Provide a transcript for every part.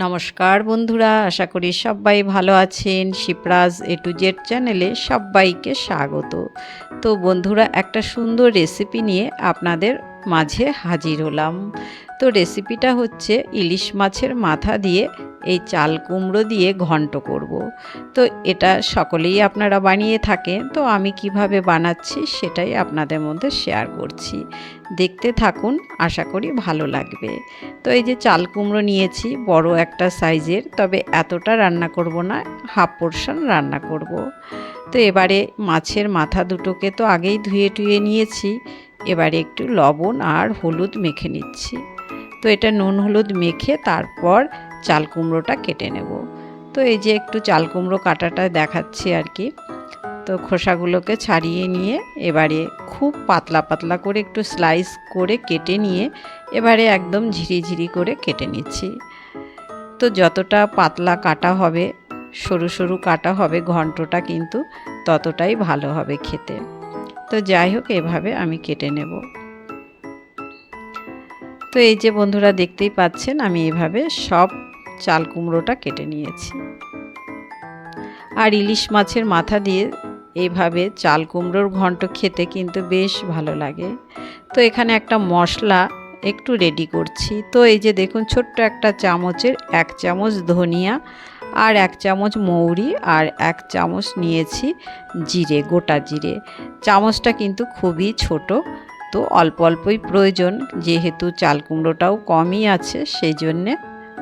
নমস্কার বন্ধুরা, আশা করি সবাই ভালো আছেন। শিপরাজ এ টু জেড চ্যানেলে সবাইকে স্বাগত। তো বন্ধুরা, একটা সুন্দর রেসিপি নিয়ে আপনাদের মাঝে হাজির হলাম। তো রেসিপিটা হচ্ছে ইলিশ মাছের মাথা দিয়ে এই চাল কুমড়ো দিয়ে ঘন্ট করব। তো এটা সকলেই আপনারা বানিয়ে থাকেন। তো আমি কীভাবে বানাচ্ছি সেটাই আপনাদের মধ্যে শেয়ার করছি। দেখতে থাকুন, আশা করি ভালো লাগবে। তো এই যে চাল কুমড়ো নিয়েছি, বড় একটা সাইজের, তবে এতটা রান্না করব না, হাফ পোর্শন রান্না করব। তো এবারে মাছের মাথা দুটোকে তো আগেই ধুয়ে টুয়ে নিয়েছি। এবারে একটু লবণ আর হলুদ মেখে নিচ্ছি। তো এটা নুন হলুদ মেখে তারপর চাল কুমড়োটা কেটে নেব। তো এই যে একটু চাল কুমড়ো কাটাটা দেখাচ্ছি আর কি। তো খোসাগুলোকে ছাড়িয়ে নিয়ে এবারে খুব পাতলা পাতলা করে একটু স্লাইস করে কেটে নিয়ে এবারে একদম ঝিরিঝিরি করে কেটে নিচ্ছি। তো যতটা পাতলা কাটা হবে, সরু সরু কাটা হবে ঘন্টটা কিন্তু ততটাই ভালো হবে খেতে। তো যাই হোক, এভাবে আমি কেটে নেব। তো এই যে বন্ধুরা দেখতেই পাচ্ছেন, আমি এভাবে সব চাল কুমড়োটা কেটে নিয়েছি। আর ইলিশ মাছের মাথা দিয়ে এইভাবে চাল কুমড়োর ঘন্ট খেতে কিন্তু বেশ ভালো লাগে। তো এখানে একটা মশলা একটু রেডি করছি। তো এই যে দেখুন, ছোট্ট একটা চামচের এক চামচ ধনিয়া আর এক চামচ মৌরি আর এক চামচ নিয়েছি জিরে, গোটা জিরে। চামচটা কিন্তু খুবই ছোট, তো অল্প অল্পই প্রয়োজন। যেহেতু চাল কুমড়োটাও কমই আছে, সেই জন্যে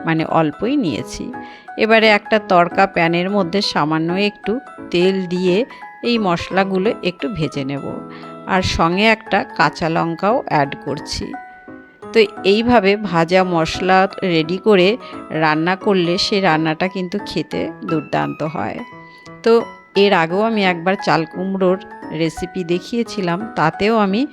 মানে অল্পই নিয়েছি। এবারে একটা তরকা প্যানের মধ্যে সামান্য একটু তেল দিয়ে এই মশলাগুলো একটু ভেজে নেব। আর সঙ্গে একটা কাঁচা লঙ্কাও অ্যাড করছি। তো এইভাবে ভাজা মশলা রেডি করে রান্না করলে সেই রান্নাটা কিন্তু খেতে দুর্দান্ত হয়। তো এর আগেও আমি একবার চাল কুমড়োর রেসিপি দেখিয়েছিলাম, তাতেও আমি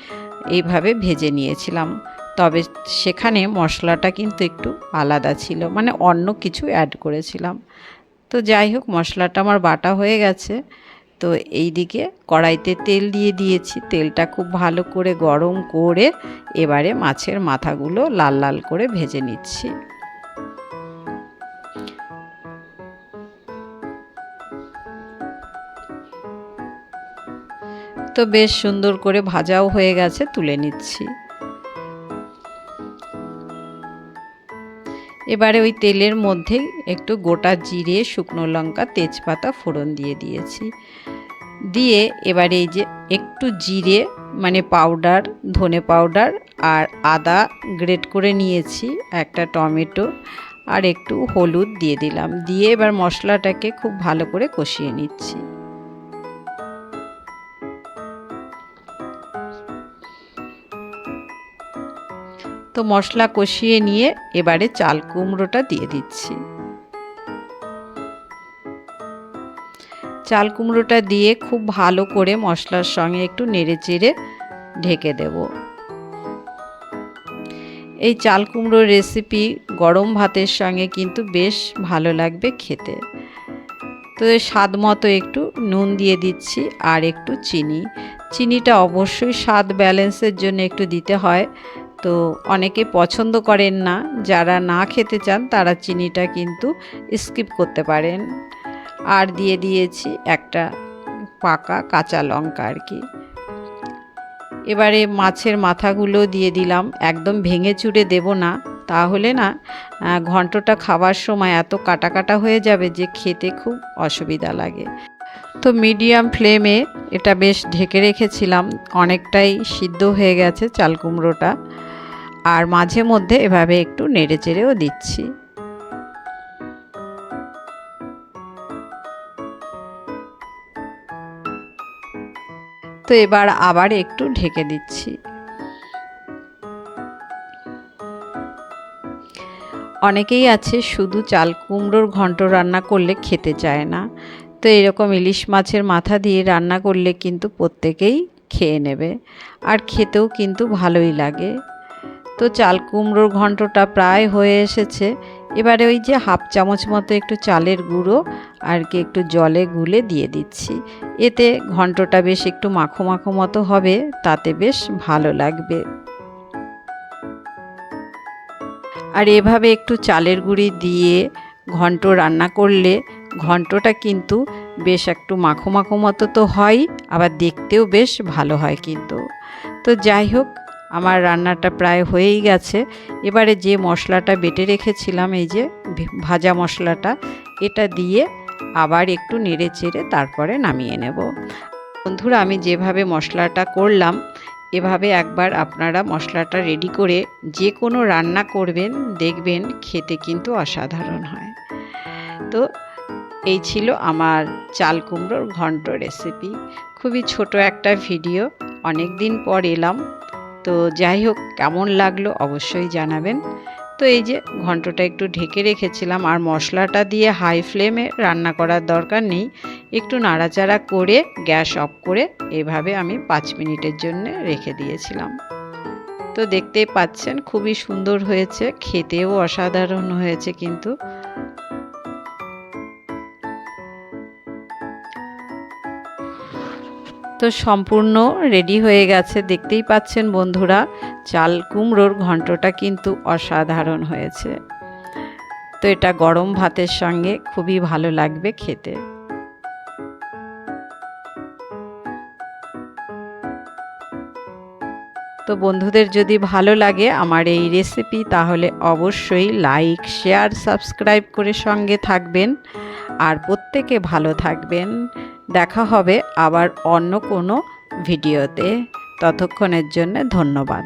এইভাবে ভেজে নিয়েছিলাম। তবে সেখানে মশলাটা কিন্তু একটু আলাদা ছিল মানে অন্য কিছু অ্যাড করেছিলাম। তো যাই হোক, মশলাটা আমার বাটা হয়ে গেছে। তো এই দিকে কড়াইতে তেল দিয়ে দিয়েছি। তেলটা খুব ভালো করে গরম করে এবারে মাছের মাথাগুলো লাল লাল করে ভেজে নিচ্ছি। তো বেশ সুন্দর করে ভাজাও হয়ে গেছে, তুলে নিচ্ছি। এবারে ওই তেলের মধ্যে একটু গোটা জিরে, শুকনো লঙ্কা, তেজপাতা ফোড়ন দিয়ে দিয়েছি। দিয়ে এবারে এই যে একটু জিরে মানে পাউডার ধনে পাউডার আর আদা গ্রেট করে নিয়েছি, একটা টমেটো আর একটু হলুদ দিয়ে দিলাম। দিয়ে এবার মশলাটাকে খুব ভালো করে কষিয়ে নিচ্ছি। তো মশলা কষিয়ে নিয়ে এবারে চাল কুমড়োটা দিয়ে দিচ্ছি। চাল কুমড়োটা দিয়ে খুব ভালো করে মশলার সঙ্গে একটু নেড়ে চেড়ে ঢেকে দেব। এই চাল কুমড়োর রেসিপি গরম ভাতের সঙ্গে কিন্তু বেশ ভালো লাগবে খেতে। তো স্বাদ মতো একটু নুন দিয়ে দিচ্ছি আর একটু চিনি। চিনিটা অবশ্যই স্বাদ ব্যালেন্সের জন্য একটু দিতে হয়। তো অনেকে পছন্দ করেন না। যারা না খেতে চান, তারা চিনিটা কিন্তু স্কিপ করতে পারেন। আর দিয়ে দিয়েছি একটা পাকা কাঁচা লঙ্কা আর কি। এবারে মাছের মাথাগুলো দিয়ে দিলাম। একদম ভেঙে চুড়ে দেব না। তাহলে না ঘন্টটা খাবার সময় এত কাটা কাটা হয়ে যাবে যে খেতে খুব অসুবিধা লাগে। তো মিডিয়াম ফ্লেমে এটা বেশ ঢেকে রেখেছিলাম। অনেকটাই সিদ্ধ হয়ে গেছে চাল কুমড়োটা। আর মাঝে মধ্যে এভাবে একটু নেড়ে চেড়েও দিচ্ছি। তো এবার আবার একটু ঢেকে দিচ্ছি। অনেকেই আছে শুধু চাল কুমড়োর ঘন্ট রান্না করলে খেতে চায় না। তো এরকম ইলিশ মাছের মাথা দিয়ে রান্না করলে কিন্তু প্রত্যেকেই খেয়ে নেবে। আর খেতেও কিন্তু ভালোই লাগে। তো চাল কুমড়োর ঘন্টটা প্রায় হয়ে এসেছে। এবারে ওই যে হাফ চামচ মতো একটু চালের গুঁড়ো আর কি একটু জলে গুলে দিয়ে দিচ্ছি। এতে ঘন্টটা বেশ একটু মাখো মাখো মতো হবে, তাতে বেশ ভালো লাগবে। আর এভাবে একটু চালের গুঁড়ি দিয়ে ঘন্ট রান্না করলে ঘন্টটা কিন্তু বেশ একটু মাখো মাখো মতো তো হয়, আবার দেখতেও বেশ ভালো হয় কিন্তু। তো যাই হোক আমার রান্নাটা প্রায় হয়েই গেছে। এবারে যে মশলাটা বেটে রেখেছিলাম, এই যে ভাজা মশলাটা, এটা দিয়ে আবার একটু নেড়ে চেড়ে তারপরে নামিয়ে নেব। বন্ধুরা, আমি যেভাবে মশলাটা করলাম, এভাবে একবার আপনারা মশলাটা রেডি করে যে কোনো রান্না করবেন, দেখবেন খেতে কিন্তু অসাধারণ হয়। তো এই ছিল আমার চাল কুমড়োর ঘন্ট রেসিপি। খুবই ছোট একটা ভিডিও অনেক দিন পর এলাম। তো যাই হোক, কেমন লাগল অবশ্যই জানাবেন। তো এই যে ঘন্টটা একটু ঢেকে রেখেছিলাম, আর মশলাটা দিয়ে হাই ফ্লেমে রান্না করার দরকার নেই। একটু নাড়াচাড়া করে গ্যাস অফ করে এভাবে আমি পাঁচ মিনিটের জন্য রেখে দিয়েছিলাম। তো দেখতেই পাচ্ছেন, খুবই সুন্দর হয়েছে, খেতেও অসাধারণ হয়েছে কিন্তু। তো সম্পূর্ণ রেডি হয়ে গেছে। দেখতেই পাচ্ছেন বন্ধুরা, চাল কুমড়োর ঘন্টটা কিন্তু অসাধারণ হয়েছে। তো এটা গরম ভাতের সঙ্গে খুবই ভালো লাগবে খেতে। তো বন্ধুদের যদি ভালো লাগে আমার এই রেসিপি তাহলে অবশ্যই লাইক শেয়ার সাবস্ক্রাইব করে সঙ্গে থাকবেন। আর প্রত্যেকে ভালো থাকবেন। দেখা হবে আবার অন্য কোনো ভিডিওতে। ততক্ষণের জন্য ধন্যবাদ।